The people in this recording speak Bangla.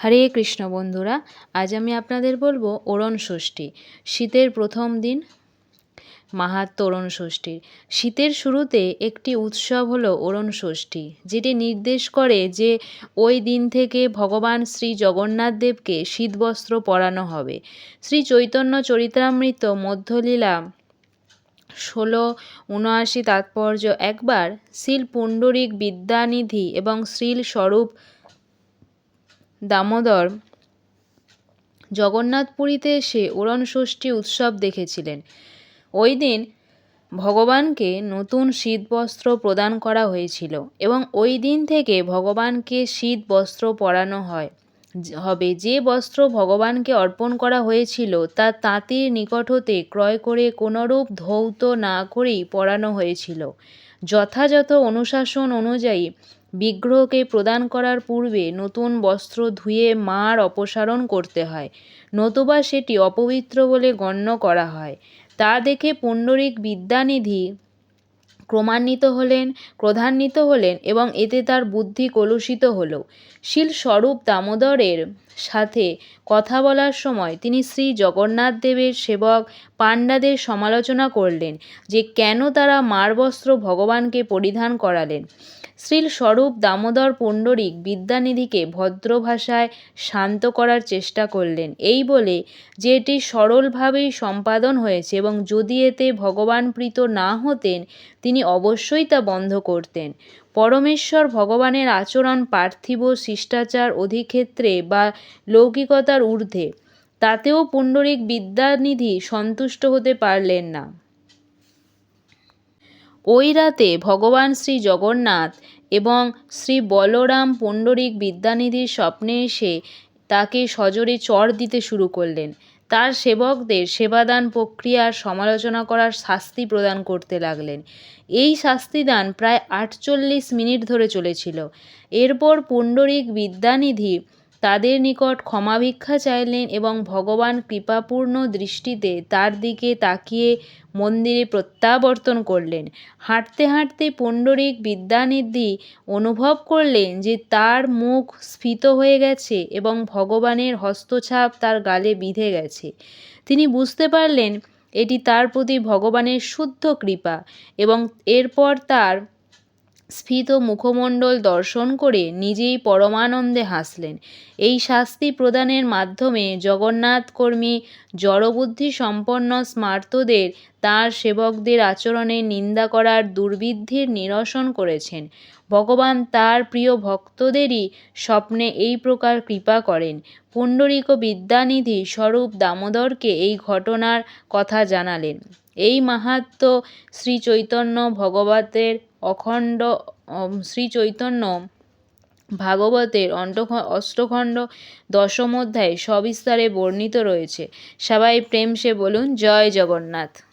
হরে কৃষ্ণ বন্ধুরা, আজ আমি আপনাদের বলব ওরণ ষষ্ঠী। শীতের প্রথম দিন, মাহাত্ম ওরণ ষষ্ঠীর। শীতের শুরুতে একটি উৎসব হলো ওরণ ষষ্ঠী, যেটি নির্দেশ করে যে ওই দিন থেকে ভগবান শ্রী জগন্নাথ দেবকে শীতবস্ত্র পরানো হবে। শ্রী চৈতন্য চরিতামৃত মধ্যলীলা ষোলো উনআশি তাৎপর্য একবার শিল পুণ্ডরিক বিদ্যানিধি এবং শ্রীল স্বরূপ দামোদর জগন্নাথপুরীতে এসে ওরণ ষষ্ঠী উৎসব দেখেছিলেন। ওই দিন ভগবানকে নতুন শীত বস্ত্র প্রদান করা হয়েছিল এবং ওই দিন থেকে ভগবানকে শীত বস্ত্র পরানো হয়। হবে যে বস্ত্র ভগবানকে অর্পণ করা হয়েছিল, তা তাঁতির নিকট হতে ক্রয় করে কোনোরূপ ধৌত না করেই পরানো হয়েছিল। যথাযথ অনুশাসন অনুযায়ী বিগ্রহকে প্রদান করার পূর্বে নতুন বস্ত্র ধুয়ে মার অপসারণ করতে হয়। নতুবা সেটি অপবিত্র বলে গণ্য করা হয়। তা দেখে পুণ্ডরিক বিদ্যানিধি ক্রমান্বিত হলেন, ক্রধান্বিত হলেন এবং এতে তার বুদ্ধি কলুষিত হল। শিল স্বরূপ দামোদরের সাথে কথা বলার সময় তিনি শ্রী জগন্নাথ দেবের সেবক পাণ্ডাদের সমালোচনা করলেন যে কেন তারা মার বস্ত্র ভগবানকে পরিধান করালেন। শ্রীল স্বরূপ দামোদর পুণ্ডরিক বিদ্যানিধিকে ভদ্র ভাষায় শান্ত করার চেষ্টা করলেন। এই বলে যে এটি সরলভাবেই সম্পাদন হয়েছে এবং যদি এতে ভগবান প্রীত না হতেন, তিনি অবশ্যই তা বন্ধ করতেন। পরমেশ্বর ভগবানের আচরণ পার্থিব শিষ্টাচার অধিক্ষেত্রে বা লৌকিকতার ঊর্ধ্বে, তাতেও পুণ্ডরিক বিদ্যানিধি সন্তুষ্ট হতে পারলেন না। ওই রাতে ভগবান শ্রী জগন্নাথ এবং শ্রী বলরাম পুণ্ডরিক বিদ্যানিধির স্বপ্নে এসে তাকে সজোরে চড় দিতে শুরু করলেন। তার সেবকদের সেবাদান প্রক্রিয়ার সমালোচনা করার শাস্তি প্রদান করতে লাগলেন। এই শাস্তিদান প্রায় আটচল্লিশ মিনিট ধরে চলেছিল। এরপর পুণ্ডরিক বিদ্যানিধি তাদের নিকট ক্ষমা ভিক্ষা চাইলেন এবং ভগবান কৃপাপূর্ণ দৃষ্টিতে তার দিকে তাকিয়ে মন্দিরে প্রত্যাবর্তন করলেন। হাঁটতে হাঁটতে পুণ্ডরিক বিদ্যানিধি অনুভব করলেন যে তার মুখ স্ফীত হয়ে গেছে এবং ভগবানের হস্তছাপ তার গালে বিঁধে গেছে। তিনি বুঝতে পারলেন, এটি তার প্রতি ভগবানের শুদ্ধ কৃপা এবং এরপর তার স্ফীত মুখমণ্ডল দর্শন করে নিজেই পরমানন্দে হাসলেন। এই শাস্তি প্রদানের মাধ্যমে জগন্নাথকর্মী জড়বুদ্ধি সম্পন্ন স্মার্তদের তাঁর সেবকদের আচরণে নিন্দা করার দুর্বৃদ্ধির নিরসন করেছেন। ভগবান তার প্রিয় ভক্তদেরই স্বপ্নে এই প্রকার কৃপা করেন। পুণ্ডরিক বিদ্যানিধি স্বরূপ দামোদরকে এই ঘটনার কথা জানালেন। এই মাহাত্ম শ্রী চৈতন্য ভগবতের অখণ্ড শ্রীচৈতন্য ভাগবতের ভাগবতের অষ্টখণ্ড দশম অধ্যায় সবিস্তারে বর্ণিত রয়েছে। সবাই প্রেম সে বলুন, জয় জগন্নাথ।